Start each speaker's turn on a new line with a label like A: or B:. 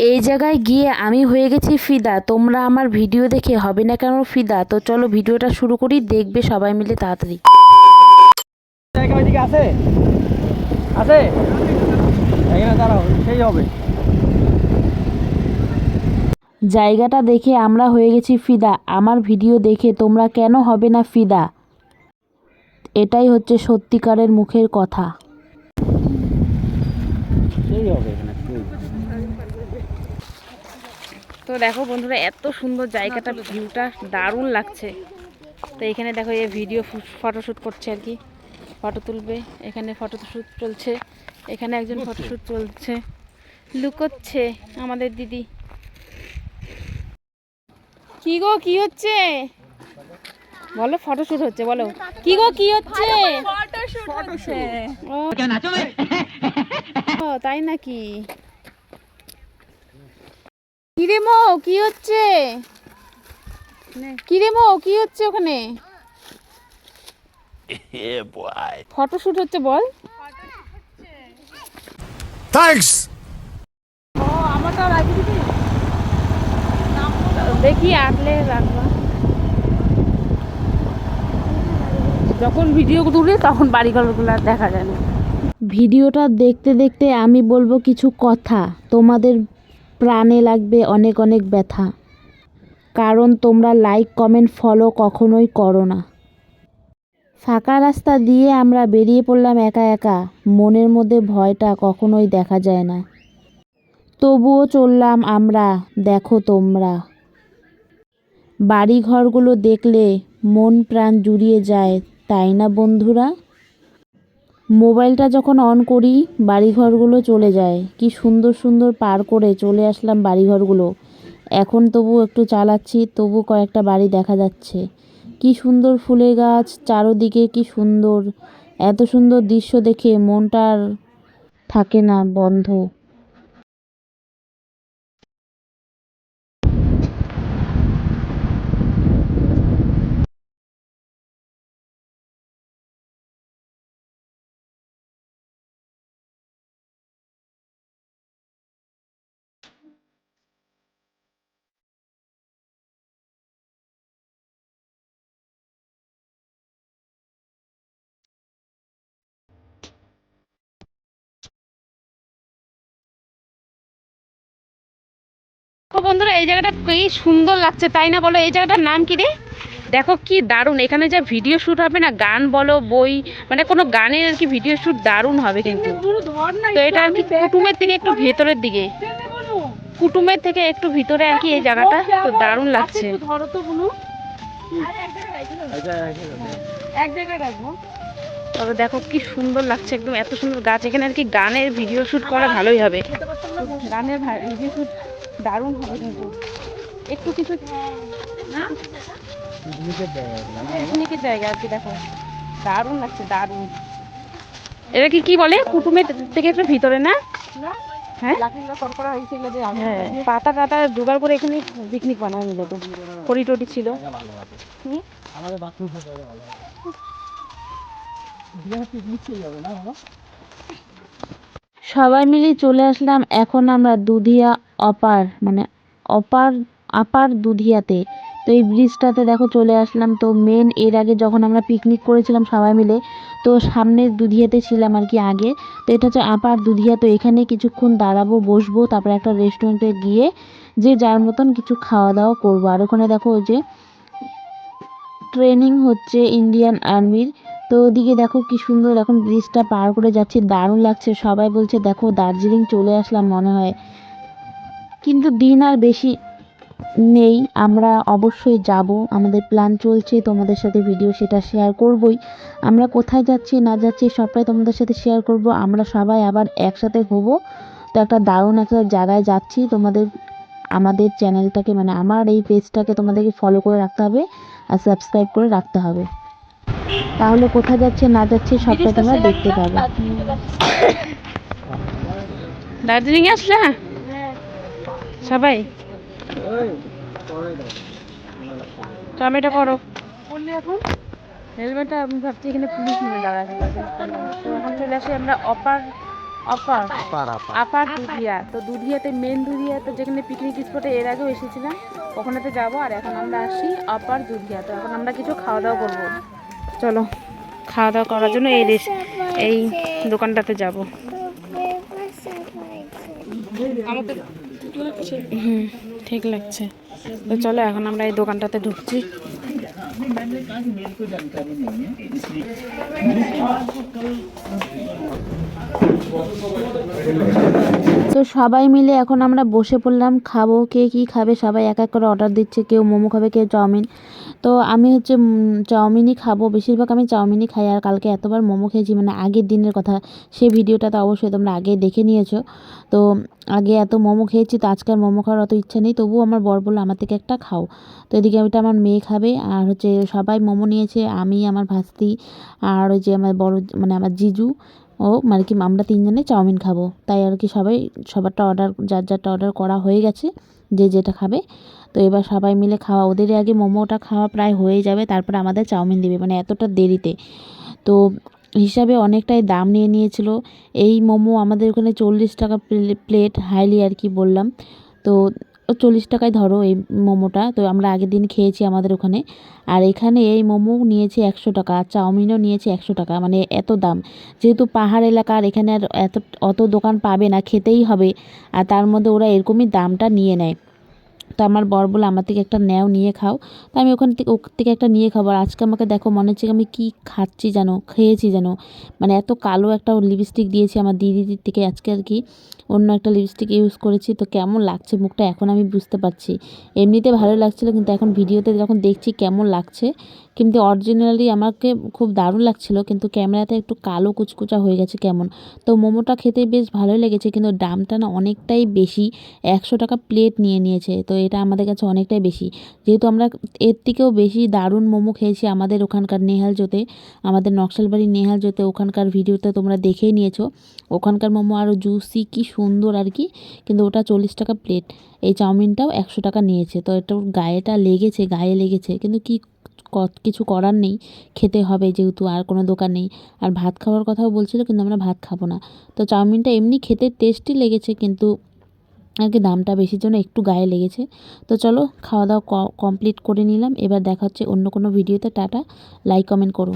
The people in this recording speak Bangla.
A: এই জায়গায় গিয়ে আমি হয়ে গেছি ফিদা। তোমরা আমার ভিডিও দেখে হবে না কেন ফিদা? তো চলো ভিডিওটা শুরু করি দেখবে সবাই মিলে তাড়াতাড়ি।
B: আছে? আছে এখানে দাঁড়াও সেই হবে।
A: জায়গাটা দেখে আমরা হয়ে গেছি ফিদা। আমার ভিডিও দেখে তোমরা কেন হবে না ফিদা? এটাই হচ্ছে সত্যিকারের মুখের কথা।
B: সেই হবে।
A: তো দেখো বন্ধুরা এত সুন্দর জায়গাটা ভিউটা দারুণ লাগছে। তো এখানে দেখো এই ভিডিও ফটোশ্যুট করছে আর কি। ফটো তুলবে এখানে ফটোশ্যুট চলছে এখানে একজন ফটোশ্যুট চলছে। লুকোচ্ছে আমাদের দিদি। কি গো কি হচ্ছে? বলো ফটোশ্যুট হচ্ছে বলো। কি গো কি হচ্ছে? ও ও, তাই নাকি? কিরে মো কি হচ্ছে? কিরে মো কি হচ্ছে ওখানে? ফটোশুট হচ্ছে বল।
C: Thanks!
A: দেখি আটলে রাখবা। যখন ভিডিও তুলে তখন বাড়িঘরগুলো আর দেখা যায় না। ভিডিওটা দেখতে দেখতে আমি বলব কিছু কথা। তোমাদের প্রাণে লাগবে অনেক অনেক ব্যথা। কারণ তোমরা লাইক, কমেন্ট, ফলো কখনোই করো না। ফাঁকা রাস্তা দিয়ে আমরা বেরিয়ে পড়লাম একা একা। মনের মধ্যে ভয়টা কখনোই দেখা যায় না। তবুও চললাম আমরা, দেখো তোমরা। বাড়িঘরগুলো দেখলে মন প্রাণ জুড়িয়ে যায়, তাই না বন্ধুরা? মোবাইলটা যখন অন করি, বাড়িঘরগুলো চলে যায়। কি সুন্দর সুন্দর পার করে চলে আসলাম বাড়িঘরগুলো। এখন তবু একটু চালাচ্ছি, তবু কয়েকটা বাড়ি দেখা যাচ্ছে। কি সুন্দর ফুলের গাছ, চারোদিকে কি সুন্দর। এত সুন্দর দৃশ্য দেখে মনটা আর থাকে না বন্ধ। বন্ধুরা এই জায়গাটা কি সুন্দর লাগছে তাই না বলো? এই জায়গাটার নাম কি রে? দেখো কি দারুণ এখানে যা ভিডিও শ্যুট হবে না গান বলো বই মানে কোনো গানের আর কি ভিডিও শ্যুট দারুণ হবে কিন্তু। তো এটা আর কি কুটুমের থেকে একটু ভেতরের দিকে। কুটুমের থেকে একটু ভিতরে আর কি এই জায়গাটা তো দারুণ লাগছে।
B: এটা-
A: তবে দেখো কি সুন্দর লাগছে একদম এত সুন্দর গাছ এখানে আর কি গানের ভিডিও শ্যুট করা ভালোই হবে। গানের ভিডিও শ্যুট দারুণ হবে কিন্তু। একটু কিছু পিকনিকের জায়গা আর কি দেখো। দারুণ লাগছে দারুণ। এটা কি কি বলে? কুটুমের থেকে একটু ভিতরে না? হ্যাঁ? হ্যাঁ। পাতা টাতা জোগাড় করে এখানে পিকনিক বানানো নিল তো। খড়ি টড়ি ছিল।
B: আমাদের বাথরুম পিকনিক সেই না বাবা?
A: সবাই মিলে চলে আসলাম এখন আমরা দুধিয়া অপার মানে অপার, আপার দুধিয়াতে। তো এই ব্রিজটাতে দেখো চলে আসলাম। তো মেন এর আগে যখন আমরা পিকনিক করেছিলাম সবাই মিলে, তো সামনে দুধিয়াতে ছিলাম আর কি আগে। তো এটা হচ্ছে আপার দুধিয়া। তো এখানে কিছুক্ষণ দাঁড়াবো, বসবো, তারপরে একটা রেস্টুরেন্টে গিয়ে যে যার মতন কিছু খাওয়া দাওয়া করব। আর ওখানে দেখো যে ট্রেনিং হচ্ছে ইন্ডিয়ান আর্মির তো ওদিকে দেখো কি সুন্দর এখন ব্রিজটা পার করে যাচ্ছি, দারুণ লাগছে। সবাই বলছে, দেখো দার্জিলিং চলে আসলাম, মনে হয়। কিন্তু দিন আর বেশি নেই। আমরা অবশ্যই যাব। আমাদের প্ল্যান চলছে। তোমাদের সাথে ভিডিও সেটা শেয়ার করবই। আমরা কোথায় যাচ্ছি, না যাচ্ছি, সবটাই তোমাদের সাথে শেয়ার করব। আমরা সবাই আবার একসাথে হব তো একটা দারুণ একটা জায়গায় যাচ্ছি। তোমাদের, আমাদের চ্যানেলটাকে মানে আমার এই পেজটাকে তোমাদেরকে ফলো করে রাখতে হবে আর সাবস্ক্রাইব করে রাখতে হবে। তাহলে কোথায় যাচ্ছে না যাচ্ছে সবটা তোমরা দেখতে পাবে। দার্জিলিং আসলে? সবাই? টমেটো করো। হেলমেটটা আমি ভাবছি এখানে পুলিশ নিয়ে দাঁড়াতে তো এখন চলে আসি আমরা অপার
B: অপার।
A: আপার দুধিয়া। তো দুধিয়াতে মেন দুধিয়া তো যেখানে পিকনিক স্পটে এর আগেও এসেছিলাম ওখানেতে যাব। আর এখন আমরা আসি অপার দুধিয়া। তো এখন আমরা কিছু খাওয়া দাওয়া করব। চলো খাওয়া দাওয়া করার জন্য এই রেস এই দোকানটাতে যাব। হুম ঠিক লাগছে। তো চলো এখন আমরা এই দোকানটাতে ঢুকছি। তো সবাই মিলে এখন আমরা বসে পড়লাম, খাব, কে কী খাবে, সবাই এক এক করে অর্ডার দিচ্ছে, কেউ মোমো খাবে, কেউ চাউমিন। তো আমি হচ্ছে চাউমিনই খাব, বেশিরভাগ আমি চাউমিনই খাই, আর কালকে এতবার মোমো খেয়েছি মানে আগের দিনের কথা সেই ভিডিওটা তো অবশ্যই তোমরা আগে দেখে নিয়েছো। তো আগে এত মোমো খেয়েছি, তো আজকে আর মোমো খাওয়ার অত ইচ্ছা নেই, তবুও আমার বর বলল, আমার থেকে একটা খাও। তো এদিকে ওইটা আমার মেয়ে খাবে, আর হচ্ছে সবাই মোমো নিয়েছে, আমি, আমার ভাস্তি, আর ওই যে আমার বড় মানে আমার জিজু ও মানে কি আমরা তিনজনে চাউমিন খাব। তাই আর কি সবাই, সবারটা অর্ডার যার যারটা অর্ডার করা হয়ে গেছে, যে যেটা খাবে। তো এবার সবাই মিলে খাওয়া ওদের আগে মোমোটা খাওয়া প্রায় হয়ে যাবে, তারপরে আমাদের চাউমিন দেবে মানে এতটা দেরিতে। তো হিসাবে অনেকটাই দাম নিয়ে নিয়েছিল। এই মোমো আমাদের ওখানে চল্লিশ টাকা প্লেট হাইলি আর কি বললাম। তো চল্লিশ টাকায় ধরো এই মোমোটা। তো আমরা আগের দিন খেয়েছি আমাদের ওখানে। আর এখানে এই মোমো নিয়েছে একশো টাকা, আর চাউমিনও নিয়েছে একশো টাকা মানে এত দাম। যেহেতু পাহাড় এলাকা, আর এখানে আর এত, অত দোকান পাবে না, খেতেই হবে। আর তার মধ্যে ওরা এরকমই দামটা নিয়ে নেয়। তো আমার বর বলে, আমার থেকে একটা নেও নিয়ে খাও। তো আমি ওখান থেকে ওর থেকে একটা নিয়ে খাব। আর আজকে আমাকে দেখো, মনে হচ্ছে আমি কি খাচ্ছি জানো, খেয়েছি যেন মানে এত কালো একটা লিপস্টিক দিয়েছি আমার দিদির থেকে আজকে আর কি। অন্য একটা লিপস্টিক ইউজ করেছি। তো কেমন লাগছে মুখটা এখন আমি বুঝতে পারছি। এমনিতে ভালো লাগছিল, কিন্তু এখন ভিডিওতে যখন দেখছি কেমন লাগছে কিন্তু অরিজিনালি আমাকে খুব দারুণ লাগছিল, কিন্তু ক্যামেরাতে একটু কালো কুচকুচা হয়ে গেছে কেমন। তো মোমোটা খেতে বেশ ভালোই লেগেছে, কিন্তু দামটা না অনেকটাই বেশি। একশো টাকা প্লেট নিয়ে নিয়েছে, তো এটা আমাদের কাছে অনেকটাই বেশি। যেহেতু আমরা এর থেকেও বেশি দারুণ মোমো খেয়েছি আমাদের ওখানকার নেহালজোতে, আমাদের নকশালবাড়ি নেহালজোতে, ওখানকার ভিডিওতে তোমরা দেখেই নিয়েছো। ওখানকার মোমো আরও জুসি কি সুন্দর আর কি, কিন্তু ওটা চল্লিশ টাকা প্লেট এই চাউমিনটাও একশো টাকা নিয়েছে, তো এটা গায়েটা লেগেছে, গায়ে লেগেছে, কিন্তু কি ক- কিছু করার নেই, খেতে হবে যেহেতু আর কোনো দোকান নেই। আর ভাত খাওয়ার কথাও বলছিলো কিন্তু আমরা ভাত খাব না। তো চাউমিনটা এমনি খেতে টেস্টি লেগেছে কিন্তু আর কি দামটা বেশির জন্য একটু গায়ে লেগেছে। তো চলো খাওয়া দাওয়া কমপ্লিট করে নিলাম। এবার দেখা হচ্ছে অন্য কোনো ভিডিওতে টাটা লাইক কমেন্ট করো।